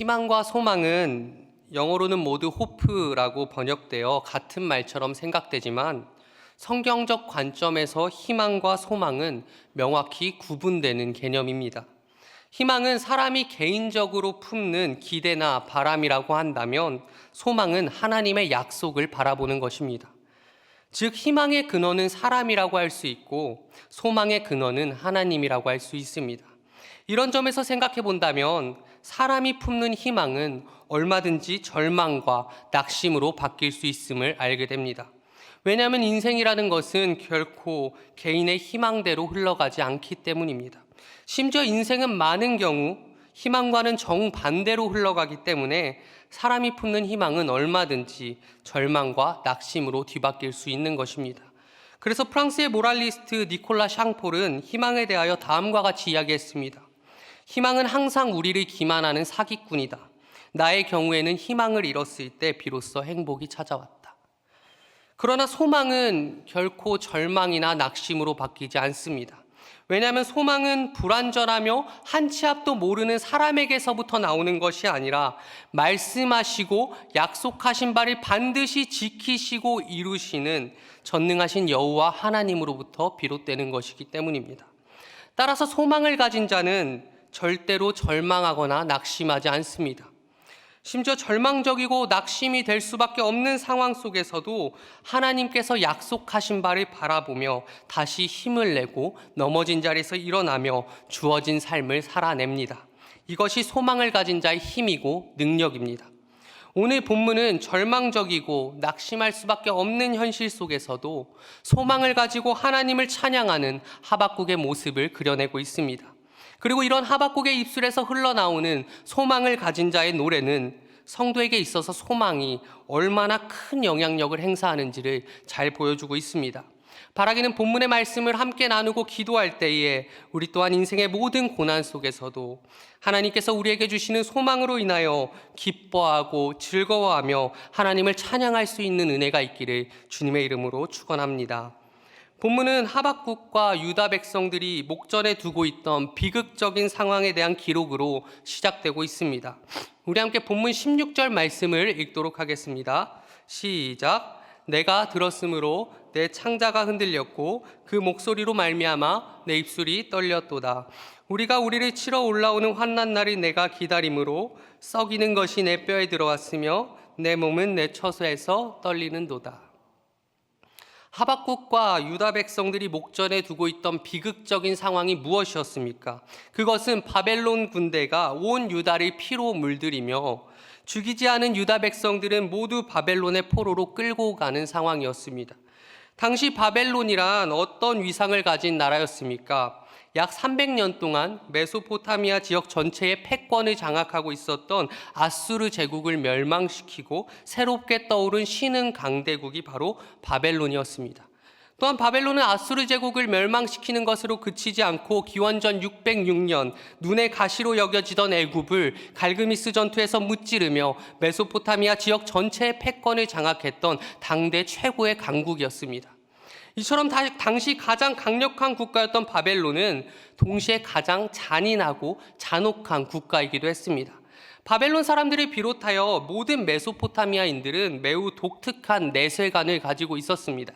희망과 소망은 영어로는 모두 호프라고 번역되어 같은 말처럼 생각되지만 성경적 관점에서 희망과 소망은 명확히 구분되는 개념입니다. 희망은 사람이 개인적으로 품는 기대나 바람이라고 한다면 소망은 하나님의 약속을 바라보는 것입니다. 즉, 희망의 근원은 사람이라고 할 수 있고 소망의 근원은 하나님이라고 할 수 있습니다. 이런 점에서 생각해 본다면 사람이 품는 희망은 얼마든지 절망과 낙심으로 바뀔 수 있음을 알게 됩니다. 왜냐하면 인생이라는 것은 결코 개인의 희망대로 흘러가지 않기 때문입니다. 심지어 인생은 많은 경우 희망과는 정반대로 흘러가기 때문에 사람이 품는 희망은 얼마든지 절망과 낙심으로 뒤바뀔 수 있는 것입니다. 그래서 프랑스의 모랄리스트 니콜라 샹폴은 희망에 대하여 다음과 같이 이야기했습니다. 희망은 항상 우리를 기만하는 사기꾼이다. 나의 경우에는 희망을 잃었을 때 비로소 행복이 찾아왔다. 그러나 소망은 결코 절망이나 낙심으로 바뀌지 않습니다. 왜냐하면 소망은 불완전하며 한 치 앞도 모르는 사람에게서부터 나오는 것이 아니라 말씀하시고 약속하신 바를 반드시 지키시고 이루시는 전능하신 여호와 하나님으로부터 비롯되는 것이기 때문입니다. 따라서 소망을 가진 자는 절대로 절망하거나 낙심하지 않습니다. 심지어 절망적이고 낙심이 될 수밖에 없는 상황 속에서도 하나님께서 약속하신 바를 바라보며 다시 힘을 내고 넘어진 자리에서 일어나며 주어진 삶을 살아냅니다. 이것이 소망을 가진 자의 힘이고 능력입니다. 오늘 본문은 절망적이고 낙심할 수밖에 없는 현실 속에서도 소망을 가지고 하나님을 찬양하는 하박국의 모습을 그려내고 있습니다. 그리고 이런 하박국의 입술에서 흘러나오는 소망을 가진 자의 노래는 성도에게 있어서 소망이 얼마나 큰 영향력을 행사하는지를 잘 보여주고 있습니다. 바라기는 본문의 말씀을 함께 나누고 기도할 때에 우리 또한 인생의 모든 고난 속에서도 하나님께서 우리에게 주시는 소망으로 인하여 기뻐하고 즐거워하며 하나님을 찬양할 수 있는 은혜가 있기를 주님의 이름으로 축원합니다. 본문은 하박국과 유다 백성들이 목전에 두고 있던 비극적인 상황에 대한 기록으로 시작되고 있습니다. 우리 함께 본문 16절 말씀을 읽도록 하겠습니다. 시작. 내가 들었으므로 내 창자가 흔들렸고 그 목소리로 말미암아 내 입술이 떨렸도다. 우리가 우리를 치러 올라오는 환난 날이 내가 기다림으로 썩이는 것이 내 뼈에 들어왔으며 내 몸은 내 처소에서 떨리는도다. 하박국과 유다 백성들이 목전에 두고 있던 비극적인 상황이 무엇이었습니까? 그것은 바벨론 군대가 온 유다를 피로 물들이며 죽이지 않은 유다 백성들은 모두 바벨론의 포로로 끌고 가는 상황이었습니다. 당시 바벨론이란 어떤 위상을 가진 나라였습니까? 약 300년 동안 메소포타미아 지역 전체의 패권을 장악하고 있었던 아수르 제국을 멸망시키고 새롭게 떠오른 신흥 강대국이 바로 바벨론이었습니다. 또한 바벨론은 아수르 제국을 멸망시키는 것으로 그치지 않고 기원전 606년 눈의 가시로 여겨지던 애굽을 갈그미스 전투에서 무찌르며 메소포타미아 지역 전체의 패권을 장악했던 당대 최고의 강국이었습니다. 이처럼 다- 당시 가장 강력한 국가였던 바벨론은 동시에 가장 잔인하고 잔혹한 국가이기도 했습니다. 바벨론 사람들을 비롯하여 모든 메소포타미아인들은 매우 독특한 내세관을 가지고 있었습니다.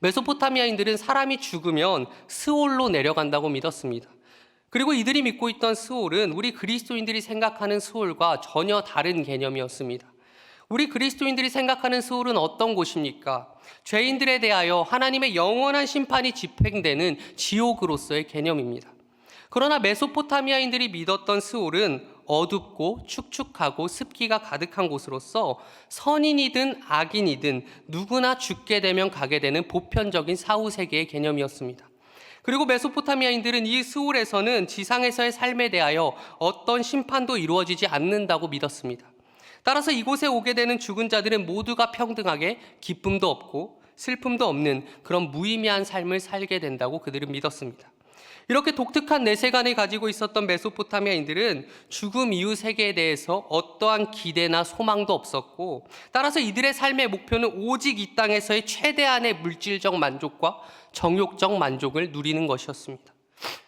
메소포타미아인들은 사람이 죽으면 스올로 내려간다고 믿었습니다. 그리고 이들이 믿고 있던 스올은 우리 그리스도인들이 생각하는 스올과 전혀 다른 개념이었습니다. 우리 그리스도인들이 생각하는 스올은 어떤 곳입니까? 죄인들에 대하여 하나님의 영원한 심판이 집행되는 지옥으로서의 개념입니다. 그러나 메소포타미아인들이 믿었던 스올은 어둡고 축축하고 습기가 가득한 곳으로서 선인이든 악인이든 누구나 죽게 되면 가게 되는 보편적인 사후 세계의 개념이었습니다. 그리고 메소포타미아인들은 이 스올에서는 지상에서의 삶에 대하여 어떤 심판도 이루어지지 않는다고 믿었습니다. 따라서 이곳에 오게 되는 죽은 자들은 모두가 평등하게 기쁨도 없고 슬픔도 없는 그런 무의미한 삶을 살게 된다고 그들은 믿었습니다. 이렇게 독특한 내세관을 가지고 있었던 메소포타미아인들은 죽음 이후 세계에 대해서 어떠한 기대나 소망도 없었고 따라서 이들의 삶의 목표는 오직 이 땅에서의 최대한의 물질적 만족과 정욕적 만족을 누리는 것이었습니다.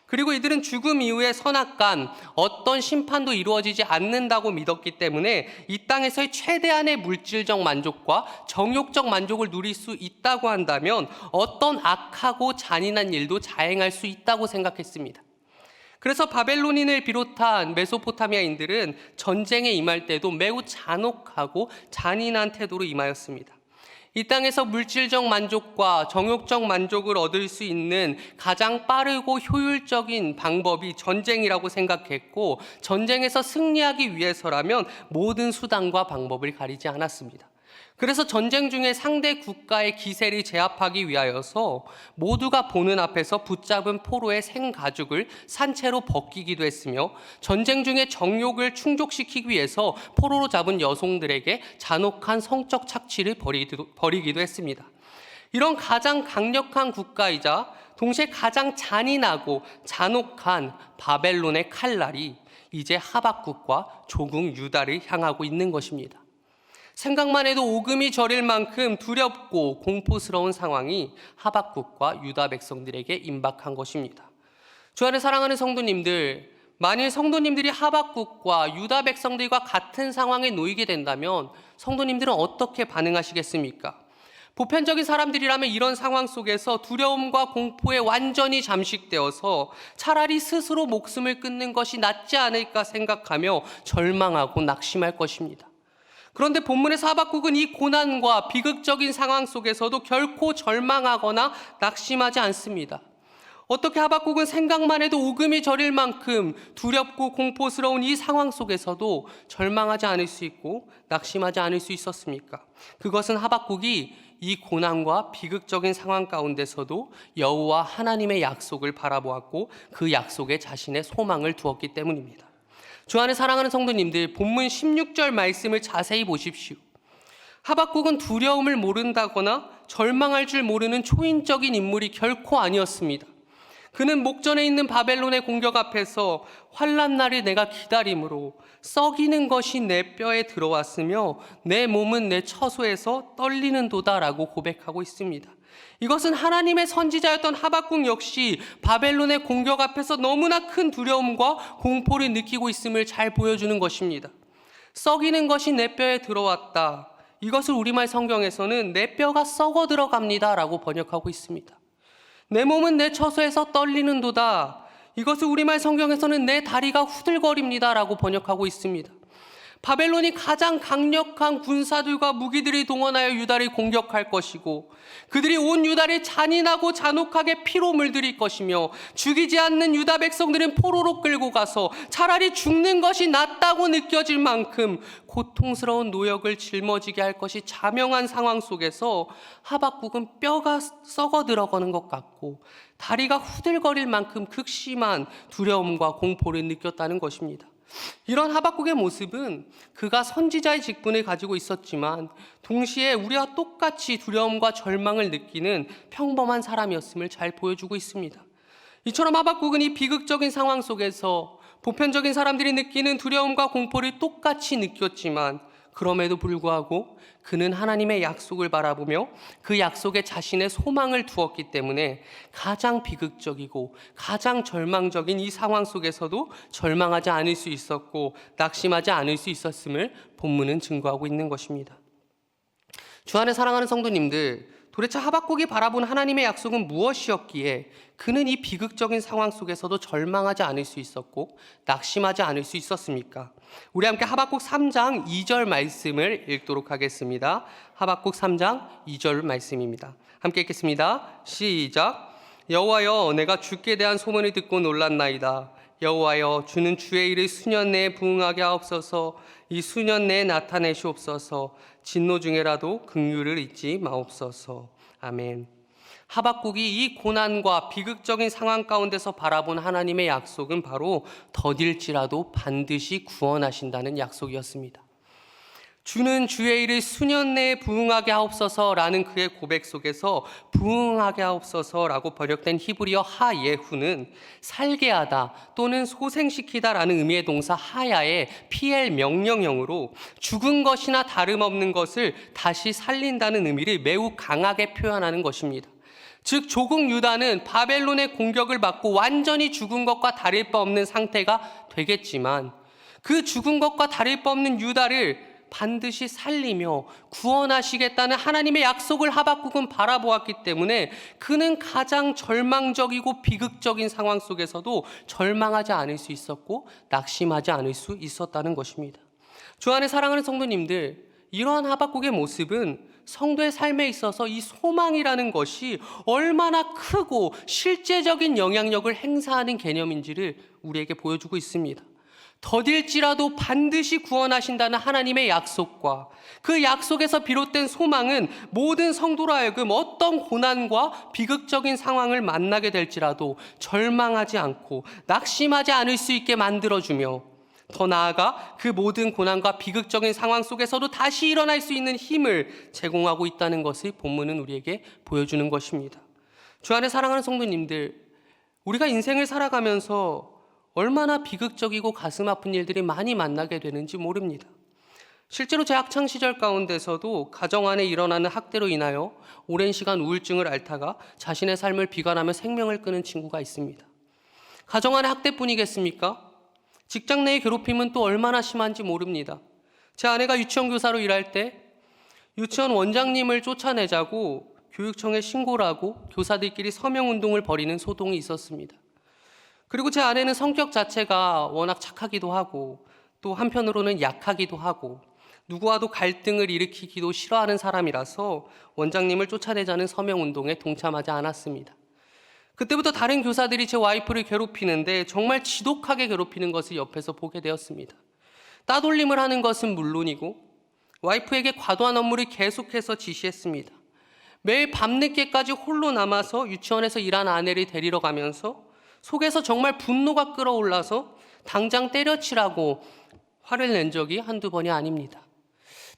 그리고 이들은 죽음 이후의 선악간 어떤 심판도 이루어지지 않는다고 믿었기 때문에 이 땅에서의 최대한의 물질적 만족과 정욕적 만족을 누릴 수 있다고 한다면 어떤 악하고 잔인한 일도 자행할 수 있다고 생각했습니다. 그래서 바벨론인을 비롯한 메소포타미아인들은 전쟁에 임할 때도 매우 잔혹하고 잔인한 태도로 임하였습니다. 이 땅에서 물질적 만족과 정욕적 만족을 얻을 수 있는 가장 빠르고 효율적인 방법이 전쟁이라고 생각했고 전쟁에서 승리하기 위해서라면 모든 수단과 방법을 가리지 않았습니다. 그래서 전쟁 중에 상대 국가의 기세를 제압하기 위하여서 모두가 보는 앞에서 붙잡은 포로의 생가죽을 산채로 벗기기도 했으며 전쟁 중에 정욕을 충족시키기 위해서 포로로 잡은 여성들에게 잔혹한 성적 착취를 벌이기도, 했습니다. 이런 가장 강력한 국가이자 동시에 가장 잔인하고 잔혹한 바벨론의 칼날이 이제 하박국과 조국 유다를 향하고 있는 것입니다. 생각만 해도 오금이 저릴 만큼 두렵고 공포스러운 상황이 하박국과 유다 백성들에게 임박한 것입니다. 주 안에 사랑하는 성도님들, 만일 성도님들이 하박국과 유다 백성들과 같은 상황에 놓이게 된다면 성도님들은 어떻게 반응하시겠습니까? 보편적인 사람들이라면 이런 상황 속에서 두려움과 공포에 완전히 잠식되어서 차라리 스스로 목숨을 끊는 것이 낫지 않을까 생각하며 절망하고 낙심할 것입니다. 그런데 본문의 사박국은 이 고난과 비극적인 상황 속에서도 결코 절망하거나 낙심하지 않습니다. 어떻게 하박국은 생각만 해도 오금이 저릴 만큼 두렵고 공포스러운 이 상황 속에서도 절망하지 않을 수 있고 낙심하지 않을 수 있었습니까? 그것은 하박국이 이 고난과 비극적인 상황 가운데서도 여호와 하나님의 약속을 바라보았고 그 약속에 자신의 소망을 두었기 때문입니다. 주 안에 사랑하는 성도님들, 본문 16절 말씀을 자세히 보십시오. 하박국은 두려움을 모른다거나 절망할 줄 모르는 초인적인 인물이 결코 아니었습니다. 그는 목전에 있는 바벨론의 공격 앞에서 환란 날이 내가 기다림으로 썩이는 것이 내 뼈에 들어왔으며 내 몸은 내 처소에서 떨리는 도다라고 고백하고 있습니다. 이것은 하나님의 선지자였던 하박국 역시 바벨론의 공격 앞에서 너무나 큰 두려움과 공포를 느끼고 있음을 잘 보여주는 것입니다. 썩이는 것이 내 뼈에 들어왔다. 이것을 우리말 성경에서는 내 뼈가 썩어 들어갑니다. 라고 번역하고 있습니다. 내 몸은 내 처소에서 떨리는 도다. 이것을 우리말 성경에서는 내 다리가 후들거립니다. 라고 번역하고 있습니다. 바벨론이 가장 강력한 군사들과 무기들이 동원하여 유다를 공격할 것이고 그들이 온 유다를 잔인하고 잔혹하게 피로 물들일 것이며 죽이지 않는 유다 백성들은 포로로 끌고 가서 차라리 죽는 것이 낫다고 느껴질 만큼 고통스러운 노역을 짊어지게 할 것이 자명한 상황 속에서 하박국은 뼈가 썩어 들어가는 것 같고 다리가 후들거릴 만큼 극심한 두려움과 공포를 느꼈다는 것입니다. 이런 하박국의 모습은 그가 선지자의 직분을 가지고 있었지만 동시에 우리와 똑같이 두려움과 절망을 느끼는 평범한 사람이었음을 잘 보여주고 있습니다. 이처럼 하박국은 이 비극적인 상황 속에서 보편적인 사람들이 느끼는 두려움과 공포를 똑같이 느꼈지만 그럼에도 불구하고 그는 하나님의 약속을 바라보며 그 약속에 자신의 소망을 두었기 때문에 가장 비극적이고 가장 절망적인 이 상황 속에서도 절망하지 않을 수 있었고 낙심하지 않을 수 있었음을 본문은 증거하고 있는 것입니다. 주 안에 사랑하는 성도님들, 도대체 하박국이 바라본 하나님의 약속은 무엇이었기에 그는 이 비극적인 상황 속에서도 절망하지 않을 수 있었고 낙심하지 않을 수 있었습니까? 우리 함께 하박국 3장 2절 말씀을 읽도록 하겠습니다. 하박국 3장 2절 말씀입니다. 함께 읽겠습니다. 시작. 여호와여 내가 주께 대한 소문을 듣고 놀랐나이다. 여호와여 주는 주의 일을 수년 내에 부응하게 하옵소서 이 수년 내에 나타내시옵소서 진노 중에라도 긍휼을 잊지 마옵소서 아멘. 하박국이 이 고난과 비극적인 상황 가운데서 바라본 하나님의 약속은 바로 더딜지라도 반드시 구원하신다는 약속이었습니다. 주는 주의 일을 수년 내에 부응하게 하옵소서라는 그의 고백 속에서 부응하게 하옵소서라고 번역된 히브리어 하예후는 살게 하다 또는 소생시키다라는 의미의 동사 하야의 PL 명령형으로 죽은 것이나 다름없는 것을 다시 살린다는 의미를 매우 강하게 표현하는 것입니다. 즉 조국 유다는 바벨론의 공격을 받고 완전히 죽은 것과 다를 바 없는 상태가 되겠지만 그 죽은 것과 다를 바 없는 유다를 반드시 살리며 구원하시겠다는 하나님의 약속을 하박국은 바라보았기 때문에 그는 가장 절망적이고 비극적인 상황 속에서도 절망하지 않을 수 있었고 낙심하지 않을 수 있었다는 것입니다. 주 안에 사랑하는 성도님들, 이러한 하박국의 모습은 성도의 삶에 있어서 이 소망이라는 것이 얼마나 크고 실제적인 영향력을 행사하는 개념인지를 우리에게 보여주고 있습니다. 더딜지라도 반드시 구원하신다는 하나님의 약속과 그 약속에서 비롯된 소망은 모든 성도로 하여금 어떤 고난과 비극적인 상황을 만나게 될지라도 절망하지 않고 낙심하지 않을 수 있게 만들어주며 더 나아가 그 모든 고난과 비극적인 상황 속에서도 다시 일어날 수 있는 힘을 제공하고 있다는 것을 본문은 우리에게 보여주는 것입니다. 주 안에 사랑하는 성도님들, 우리가 인생을 살아가면서 얼마나 비극적이고 가슴 아픈 일들이 많이 만나게 되는지 모릅니다. 실제로 제 학창 시절 가운데서도 가정 안에 일어나는 학대로 인하여 오랜 시간 우울증을 앓다가 자신의 삶을 비관하며 생명을 끊은 친구가 있습니다. 가정 안의 학대뿐이겠습니까? 직장 내의 괴롭힘은 또 얼마나 심한지 모릅니다. 제 아내가 유치원 교사로 일할 때 유치원 원장님을 쫓아내자고 교육청에 신고를 하고 교사들끼리 서명 운동을 벌이는 소동이 있었습니다. 그리고 제 아내는 성격 자체가 워낙 착하기도 하고 또 한편으로는 약하기도 하고 누구와도 갈등을 일으키기도 싫어하는 사람이라서 원장님을 쫓아내자는 서명 운동에 동참하지 않았습니다. 그때부터 다른 교사들이 제 와이프를 괴롭히는데 정말 지독하게 괴롭히는 것을 옆에서 보게 되었습니다. 따돌림을 하는 것은 물론이고 와이프에게 과도한 업무를 계속해서 지시했습니다. 매일 밤늦게까지 홀로 남아서 유치원에서 일한 아내를 데리러 가면서 속에서 정말 분노가 끌어올라서 당장 때려치라고 화를 낸 적이 한두 번이 아닙니다.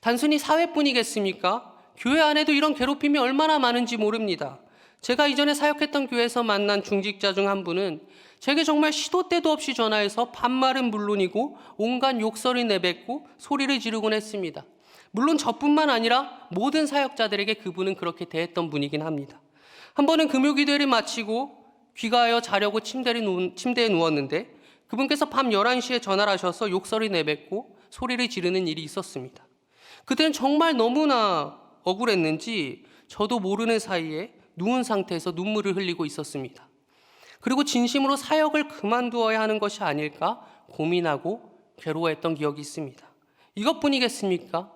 단순히 사회뿐이겠습니까? 교회 안에도 이런 괴롭힘이 얼마나 많은지 모릅니다. 제가 이전에 사역했던 교회에서 만난 중직자 중 한 분은 제게 정말 시도 때도 없이 전화해서 반말은 물론이고 온갖 욕설을 내뱉고 소리를 지르곤 했습니다. 물론 저뿐만 아니라 모든 사역자들에게 그분은 그렇게 대했던 분이긴 합니다. 한 번은 금요 기도를 마치고 귀가하여 자려고 침대에, 누웠는데 그분께서 밤 11시에 전화를 하셔서 욕설을 내뱉고 소리를 지르는 일이 있었습니다. 그때는 정말 너무나 억울했는지 저도 모르는 사이에 누운 상태에서 눈물을 흘리고 있었습니다. 그리고 진심으로 사역을 그만두어야 하는 것이 아닐까 고민하고 괴로워했던 기억이 있습니다. 이것뿐이겠습니까?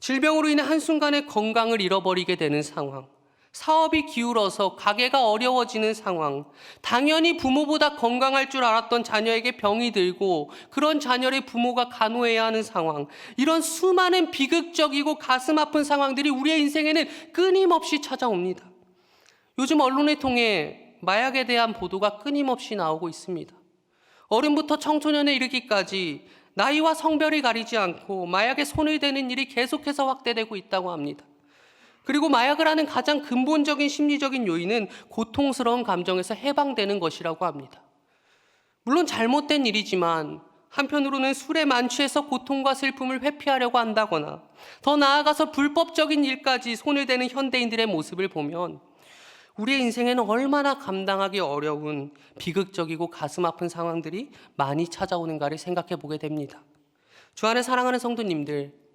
질병으로 인해 한순간에 건강을 잃어버리게 되는 상황. 사업이 기울어서 가게가 어려워지는 상황. 당연히 부모보다 건강할 줄 알았던 자녀에게 병이 들고 그런 자녀를 부모가 간호해야 하는 상황. 이런 수많은 비극적이고 가슴 아픈 상황들이 우리의 인생에는 끊임없이 찾아옵니다. 요즘 언론을 통해 마약에 대한 보도가 끊임없이 나오고 있습니다. 어른부터 청소년에 이르기까지 나이와 성별을 가리지 않고 마약에 손을 대는 일이 계속해서 확대되고 있다고 합니다. 그리고 마약을 하는 가장 근본적인 심리적인 요인은 고통스러운 감정에서 해방되는 것이라고 합니다. 물론 잘못된 일이지만 한편으로는 술에 만취해서 고통과 슬픔을 회피하려고 한다거나 더 나아가서 불법적인 일까지 손을 대는 현대인들의 모습을 보면 우리의 인생에는 얼마나 감당하기 어려운 비극적이고 가슴 아픈 상황들이 많이 찾아오는가를 생각해 보게 됩니다. 주 안에 사랑하는 성도님들,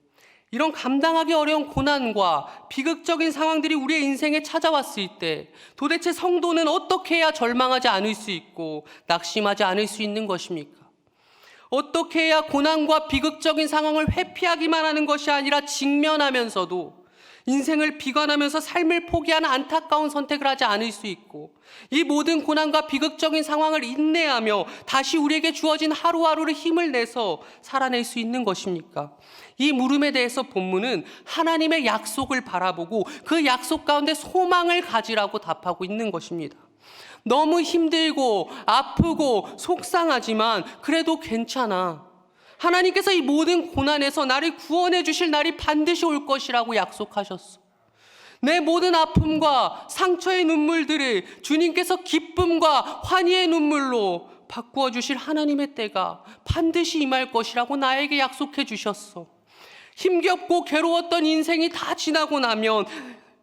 이런 감당하기 어려운 고난과 비극적인 상황들이 우리의 인생에 찾아왔을 때 도대체 성도는 어떻게 해야 절망하지 않을 수 있고 낙심하지 않을 수 있는 것입니까? 어떻게 해야 고난과 비극적인 상황을 회피하기만 하는 것이 아니라 직면하면서도 인생을 비관하면서 삶을 포기하는 안타까운 선택을 하지 않을 수 있고 이 모든 고난과 비극적인 상황을 인내하며 다시 우리에게 주어진 하루하루를 힘을 내서 살아낼 수 있는 것입니까? 이 물음에 대해서 본문은 하나님의 약속을 바라보고 그 약속 가운데 소망을 가지라고 답하고 있는 것입니다. 너무 힘들고 아프고 속상하지만 그래도 괜찮아. 하나님께서 이 모든 고난에서 나를 구원해 주실 날이 반드시 올 것이라고 약속하셨어. 내 모든 아픔과 상처의 눈물들을 주님께서 기쁨과 환희의 눈물로 바꾸어 주실 하나님의 때가 반드시 임할 것이라고 나에게 약속해 주셨어. 힘겹고 괴로웠던 인생이 다 지나고 나면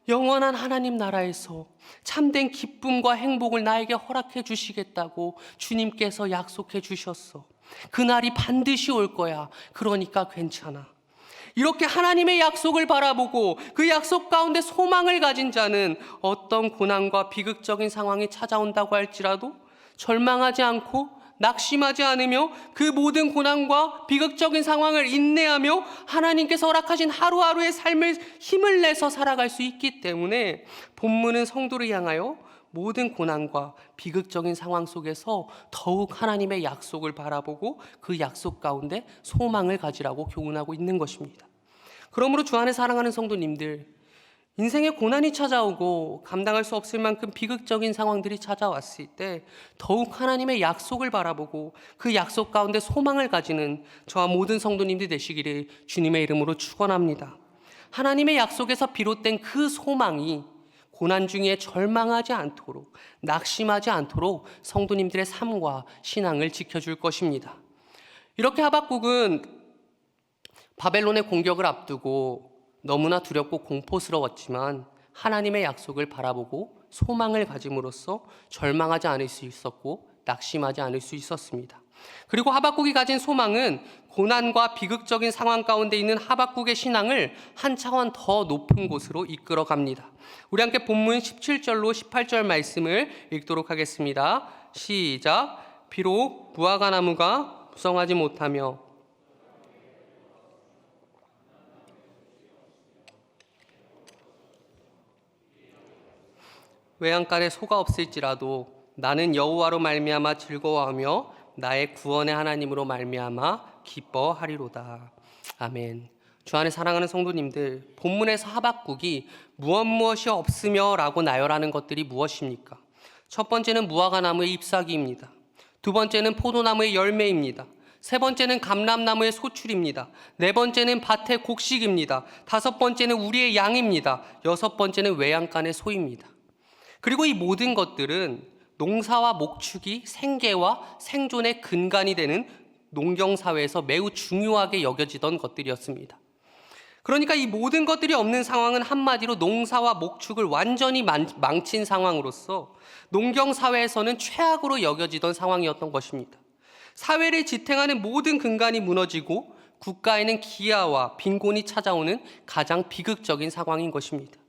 영원한 하나님 나라에서 참된 기쁨과 행복을 나에게 허락해 주시겠다고 주님께서 약속해 주셨어. 그날이 반드시 올 거야. 그러니까 괜찮아. 이렇게 하나님의 약속을 바라보고 그 약속 가운데 소망을 가진 자는 어떤 고난과 비극적인 상황이 찾아온다고 할지라도 절망하지 않고 낙심하지 않으며 그 모든 고난과 비극적인 상황을 인내하며 하나님께서 허락하신 하루하루의 삶을 힘을 내서 살아갈 수 있기 때문에 본문은 성도를 향하여 모든 고난과 비극적인 상황 속에서 더욱 하나님의 약속을 바라보고 그 약속 가운데 소망을 가지라고 교훈하고 있는 것입니다. 그러므로 주 안에 사랑하는 성도님들, 인생에 고난이 찾아오고 감당할 수 없을 만큼 비극적인 상황들이 찾아왔을 때 더욱 하나님의 약속을 바라보고 그 약속 가운데 소망을 가지는 저와 모든 성도님들 되시기를 주님의 이름으로 축원합니다. 하나님의 약속에서 비롯된 그 소망이 고난 중에 절망하지 않도록 낙심하지 않도록 성도님들의 삶과 신앙을 지켜줄 것입니다. 이렇게 하박국은 바벨론의 공격을 앞두고 너무나 두렵고 공포스러웠지만 하나님의 약속을 바라보고 소망을 가짐으로써 절망하지 않을 수 있었고 낙심하지 않을 수 있었습니다. 그리고 하박국이 가진 소망은 고난과 비극적인 상황 가운데 있는 하박국의 신앙을 한 차원 더 높은 곳으로 이끌어 갑니다. 우리 함께 본문 17절로 18절 말씀을 읽도록 하겠습니다. 시작. 비록 무화과 나무가 부성하지 못하며 외양간에 소가 없을지라도 나는 여호와로 말미암아 즐거워하며 나의 구원의 하나님으로 말미암아 기뻐하리로다. 아멘. 주 안에 사랑하는 성도님들, 본문에서 하박국이 무엇 무엇이 없으며라고 나열하는 것들이 무엇입니까? 첫 번째는 무화과 나무의 잎사귀입니다. 두 번째는 포도나무의 열매입니다. 세 번째는 감람나무의 소출입니다. 네 번째는 밭의 곡식입니다. 다섯 번째는 우리의 양입니다. 여섯 번째는 외양간의 소입니다. 그리고 이 모든 것들은 농사와 목축이 생계와 생존의 근간이 되는 농경 사회에서 매우 중요하게 여겨지던 것들이었습니다. 그러니까 이 모든 것들이 없는 상황은 한마디로 농사와 목축을 완전히 망친 상황으로서 농경 사회에서는 최악으로 여겨지던 상황이었던 것입니다. 사회를 지탱하는 모든 근간이 무너지고 국가에는 기아와 빈곤이 찾아오는 가장 비극적인 상황인 것입니다.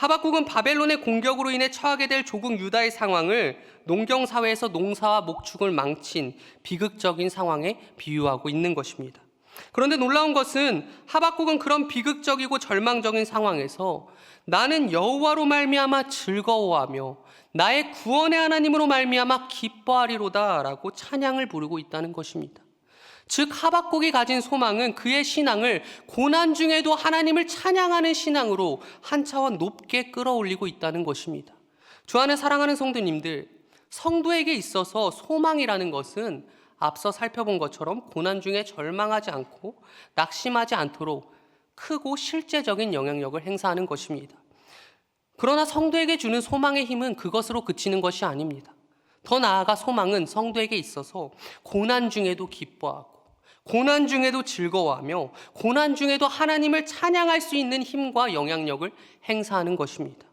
하박국은 바벨론의 공격으로 인해 처하게 될 조국 유다의 상황을 농경 사회에서 농사와 목축을 망친 비극적인 상황에 비유하고 있는 것입니다. 그런데 놀라운 것은 하박국은 그런 비극적이고 절망적인 상황에서 나는 여호와로 말미암아 즐거워하며 나의 구원의 하나님으로 말미암아 기뻐하리로다라고 찬양을 부르고 있다는 것입니다. 즉 하박국이 가진 소망은 그의 신앙을 고난 중에도 하나님을 찬양하는 신앙으로 한 차원 높게 끌어올리고 있다는 것입니다. 주 안에 사랑하는 성도님들, 성도에게 있어서 소망이라는 것은 앞서 살펴본 것처럼 고난 중에 절망하지 않고 낙심하지 않도록 크고 실제적인 영향력을 행사하는 것입니다. 그러나 성도에게 주는 소망의 힘은 그것으로 그치는 것이 아닙니다. 더 나아가 소망은 성도에게 있어서 고난 중에도 기뻐하고 고난 중에도 즐거워하며 고난 중에도 하나님을 찬양할 수 있는 힘과 영향력을 행사하는 것입니다.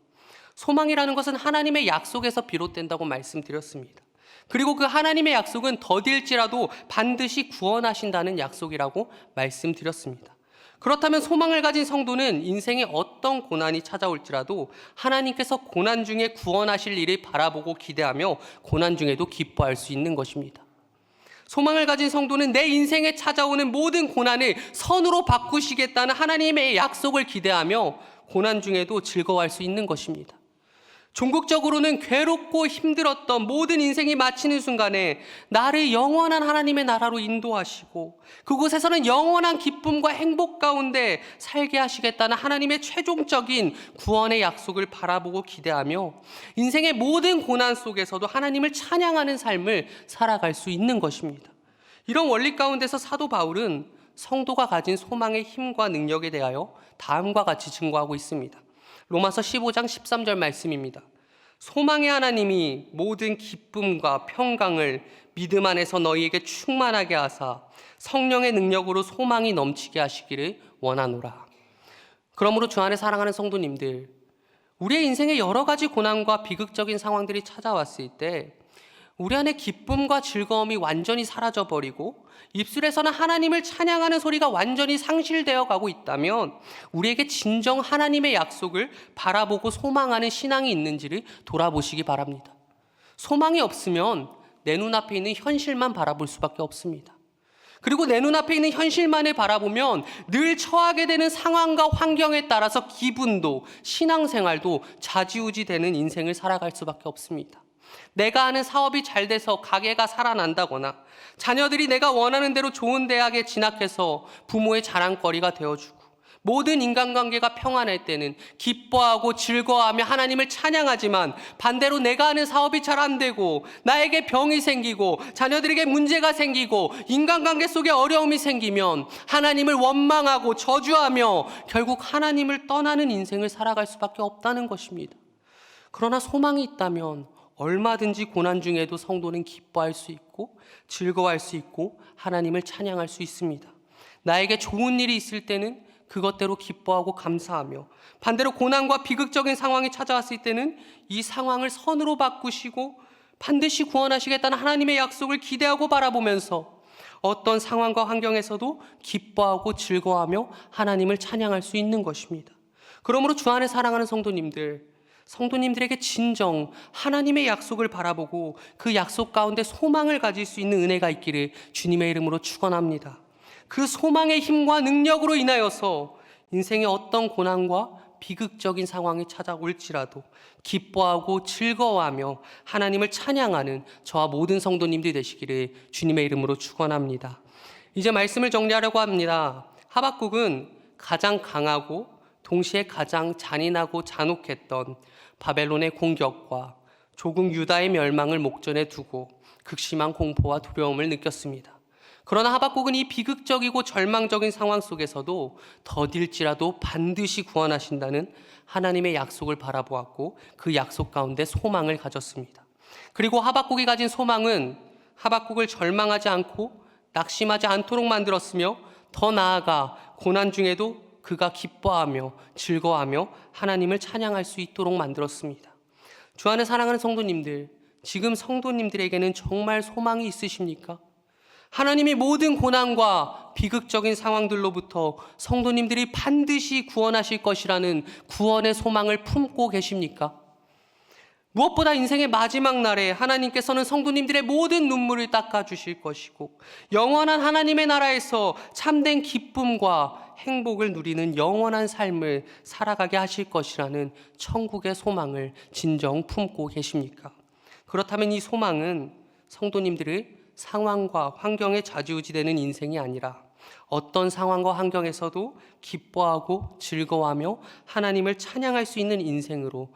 소망이라는 것은 하나님의 약속에서 비롯된다고 말씀드렸습니다. 그리고 그 하나님의 약속은 더딜지라도 반드시 구원하신다는 약속이라고 말씀드렸습니다. 그렇다면 소망을 가진 성도는 인생에 어떤 고난이 찾아올지라도 하나님께서 고난 중에 구원하실 일을 바라보고 기대하며 고난 중에도 기뻐할 수 있는 것입니다. 소망을 가진 성도는 내 인생에 찾아오는 모든 고난을 선으로 바꾸시겠다는 하나님의 약속을 기대하며 고난 중에도 즐거워할 수 있는 것입니다. 종국적으로는 괴롭고 힘들었던 모든 인생이 마치는 순간에 나를 영원한 하나님의 나라로 인도하시고 그곳에서는 영원한 기쁨과 행복 가운데 살게 하시겠다는 하나님의 최종적인 구원의 약속을 바라보고 기대하며 인생의 모든 고난 속에서도 하나님을 찬양하는 삶을 살아갈 수 있는 것입니다. 이런 원리 가운데서 사도 바울은 성도가 가진 소망의 힘과 능력에 대하여 다음과 같이 증거하고 있습니다. 로마서 15장 13절 말씀입니다. 소망의 하나님이 모든 기쁨과 평강을 믿음 안에서 너희에게 충만하게 하사 성령의 능력으로 소망이 넘치게 하시기를 원하노라. 그러므로 주 안에 사랑하는 성도님들, 우리의 인생에 여러 가지 고난과 비극적인 상황들이 찾아왔을 때 우리 안에 기쁨과 즐거움이 완전히 사라져 버리고 입술에서는 하나님을 찬양하는 소리가 완전히 상실되어 가고 있다면 우리에게 진정 하나님의 약속을 바라보고 소망하는 신앙이 있는지를 돌아보시기 바랍니다. 소망이 없으면 내 눈앞에 있는 현실만 바라볼 수밖에 없습니다. 그리고 내 눈앞에 있는 현실만을 바라보면 늘 처하게 되는 상황과 환경에 따라서 기분도 신앙생활도 좌지우지 되는 인생을 살아갈 수밖에 없습니다. 내가 하는 사업이 잘 돼서 가게가 살아난다거나 자녀들이 내가 원하는 대로 좋은 대학에 진학해서 부모의 자랑거리가 되어주고 모든 인간관계가 평안할 때는 기뻐하고 즐거워하며 하나님을 찬양하지만 반대로 내가 하는 사업이 잘 안 되고 나에게 병이 생기고 자녀들에게 문제가 생기고 인간관계 속에 어려움이 생기면 하나님을 원망하고 저주하며 결국 하나님을 떠나는 인생을 살아갈 수밖에 없다는 것입니다. 그러나 소망이 있다면 얼마든지 고난 중에도 성도는 기뻐할 수 있고 즐거워할 수 있고 하나님을 찬양할 수 있습니다. 나에게 좋은 일이 있을 때는 그것대로 기뻐하고 감사하며 반대로 고난과 비극적인 상황이 찾아왔을 때는 이 상황을 선으로 바꾸시고 반드시 구원하시겠다는 하나님의 약속을 기대하고 바라보면서 어떤 상황과 환경에서도 기뻐하고 즐거워하며 하나님을 찬양할 수 있는 것입니다. 그러므로 주 안에 사랑하는 성도님들, 성도님들에게 진정 하나님의 약속을 바라보고 그 약속 가운데 소망을 가질 수 있는 은혜가 있기를 주님의 이름으로 축원합니다. 그 소망의 힘과 능력으로 인하여서 인생의 어떤 고난과 비극적인 상황이 찾아올지라도 기뻐하고 즐거워하며 하나님을 찬양하는 저와 모든 성도님들이 되시기를 주님의 이름으로 축원합니다. 이제 말씀을 정리하려고 합니다. 하박국은 가장 강하고 동시에 가장 잔인하고 잔혹했던 바벨론의 공격과 조국 유다의 멸망을 목전에 두고 극심한 공포와 두려움을 느꼈습니다. 그러나 하박국은 이 비극적이고 절망적인 상황 속에서도 더딜지라도 반드시 구원하신다는 하나님의 약속을 바라보았고 그 약속 가운데 소망을 가졌습니다. 그리고 하박국이 가진 소망은 하박국을 절망하지 않고 낙심하지 않도록 만들었으며 더 나아가 고난 중에도 그가 기뻐하며 즐거워하며 하나님을 찬양할 수 있도록 만들었습니다. 주 안에 사랑하는 성도님들, 지금 성도님들에게는 정말 소망이 있으십니까? 하나님이 모든 고난과 비극적인 상황들로부터 성도님들이 반드시 구원하실 것이라는 구원의 소망을 품고 계십니까? 무엇보다 인생의 마지막 날에 하나님께서는 성도님들의 모든 눈물을 닦아주실 것이고 영원한 하나님의 나라에서 참된 기쁨과 행복을 누리는 영원한 삶을 살아가게 하실 것이라는 천국의 소망을 진정 품고 계십니까? 그렇다면 이 소망은 성도님들의 상황과 환경에 좌지우지되는 인생이 아니라 어떤 상황과 환경에서도 기뻐하고 즐거워하며 하나님을 찬양할 수 있는 인생으로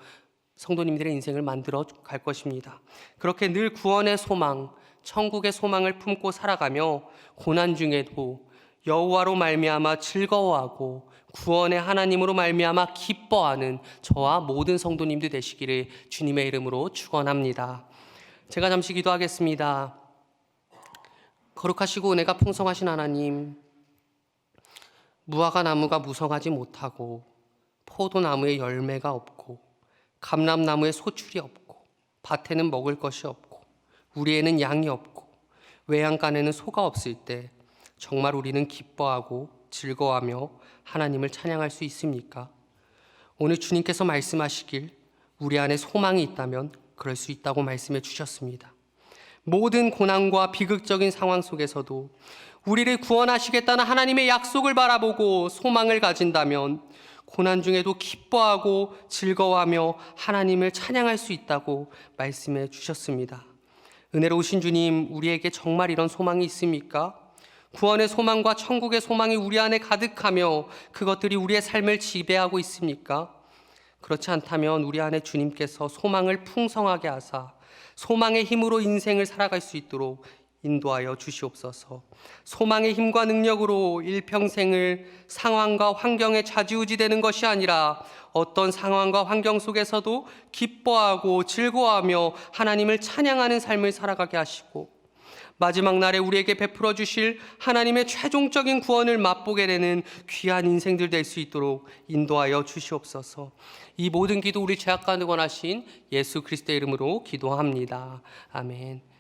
성도님들의 인생을 만들어 갈 것입니다. 그렇게 늘 구원의 소망, 천국의 소망을 품고 살아가며 고난 중에도 여호와로 말미암아 즐거워하고 구원의 하나님으로 말미암아 기뻐하는 저와 모든 성도님들 되시기를 주님의 이름으로 축원합니다. 제가 잠시 기도하겠습니다. 거룩하시고 은혜가 풍성하신 하나님, 무화과 나무가 무성하지 못하고 포도나무에 열매가 없고 감람나무에 소출이 없고 밭에는 먹을 것이 없고 우리에는 양이 없고 외양간에는 소가 없을 때 정말 우리는 기뻐하고 즐거워하며 하나님을 찬양할 수 있습니까? 오늘 주님께서 말씀하시길 우리 안에 소망이 있다면 그럴 수 있다고 말씀해 주셨습니다. 모든 고난과 비극적인 상황 속에서도 우리를 구원하시겠다는 하나님의 약속을 바라보고 소망을 가진다면 고난 중에도 기뻐하고 즐거워하며 하나님을 찬양할 수 있다고 말씀해 주셨습니다. 은혜로우신 주님, 우리에게 정말 이런 소망이 있습니까? 구원의 소망과 천국의 소망이 우리 안에 가득하며 그것들이 우리의 삶을 지배하고 있습니까? 그렇지 않다면 우리 안에 주님께서 소망을 풍성하게 하사 소망의 힘으로 인생을 살아갈 수 있도록 인도하여 주시옵소서. 소망의 힘과 능력으로 일평생을 상황과 환경에 좌지우지되는 것이 아니라 어떤 상황과 환경 속에서도 기뻐하고 즐거워하며 하나님을 찬양하는 삶을 살아가게 하시고 마지막 날에 우리에게 베풀어 주실 하나님의 최종적인 구원을 맛보게 되는 귀한 인생들 될 수 있도록 인도하여 주시옵소서. 이 모든 기도 우리 죄악가 능원하신 예수 그리스도의 이름으로 기도합니다. 아멘.